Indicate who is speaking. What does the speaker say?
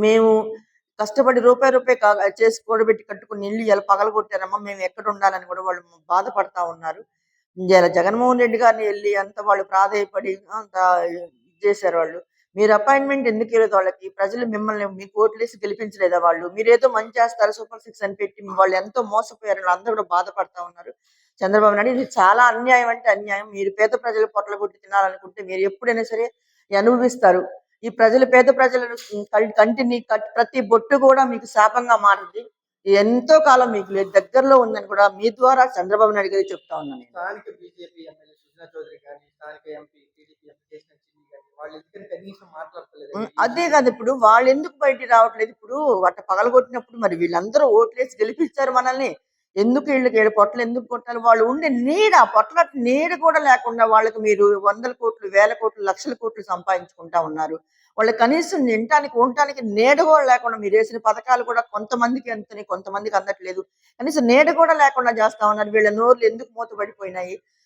Speaker 1: మేము కష్టపడి రూపాయి రూపాయి కా- చేసి కూడబెట్టి కట్టుకుని ఇల్లు ఇలా పగలగొట్టారమ్మా మేము ఎక్కడ ఉండాలని కూడా వాళ్ళు బాధపడతా ఉన్నారు. ఇలా జగన్మోహన్ రెడ్డి గారిని వెళ్ళి అంత వాళ్ళు ప్రాధాయపడి అంత ఇది చేశారు వాళ్ళు. మీరు అపాయింట్మెంట్ ఎందుకు ఇవ్వలేదు వాళ్ళకి? ప్రజలు మిమ్మల్ని మీకు ఓట్లేసి గెలిపించలేదా వాళ్ళు? మీరేదో మంచి చేస్తారు సూపర్ సిక్స్ అని పెట్టి వాళ్ళు ఎంతో మోసపోయారు అందరూ కూడా బాధపడతా ఉన్నారు. చంద్రబాబు నాయుడు ఇది చాలా అన్యాయం అంటే అన్యాయం. మీరు పేద ప్రజలు పొట్ల కొట్టి తినాలనుకుంటే మీరు ఎప్పుడైనా సరే అనుభవిస్తారు. ఈ ప్రజలు పేద ప్రజలను కంటిని కట్- ప్రతి బొట్టు కూడా మీకు శాపంగా మారింది. ఎంతో కాలం మీకు దగ్గరలో ఉందని కూడా మీ ద్వారా చంద్రబాబు నాయుడు గారికి చెప్తా ఉన్నాను నేను.
Speaker 2: స్థానిక బీజేపీ ఎమ్మెల్యే సుజనా చౌదరి కానీ స్థానిక ఎంపీ టీడీపీ ఎంపీ చేసిన చిన్ని కానీ వాళ్ళు ఎందుకని కనీసం మాట్లాడలేదు
Speaker 1: ఉం, అదే కాదు ఇప్పుడు వాళ్ళు ఎందుకు బయటికి రావట్లేదు? ఇప్పుడు అట్ట పగలగొట్టినప్పుడు మరి వీళ్ళందరూ ఓట్లేసి గెలిపించారు మనల్ని. ఎందుకు వీళ్ళకి ఏడు పొట్టలు ఎందుకు కొట్టాలి? వాళ్ళు ఉండే నీడ ఆ పొట్ల నీడ కూడా లేకుండా వాళ్ళకి మీరు వందల కోట్లు వేల కోట్లు లక్షల కోట్లు సంపాదించుకుంటా ఉన్నారు. వాళ్ళకి కనీసం తినటానికి ఉండటానికి నీడ కూడా లేకుండా మీరు వేసిన పథకాలు కూడా కొంతమందికి అందుతున్నాయి కొంతమందికి అందట్లేదు. కనీసం నీడ కూడా లేకుండా చేస్తా ఉన్నారు. వీళ్ళ నోర్లు ఎందుకు మూతపడిపోయినాయి?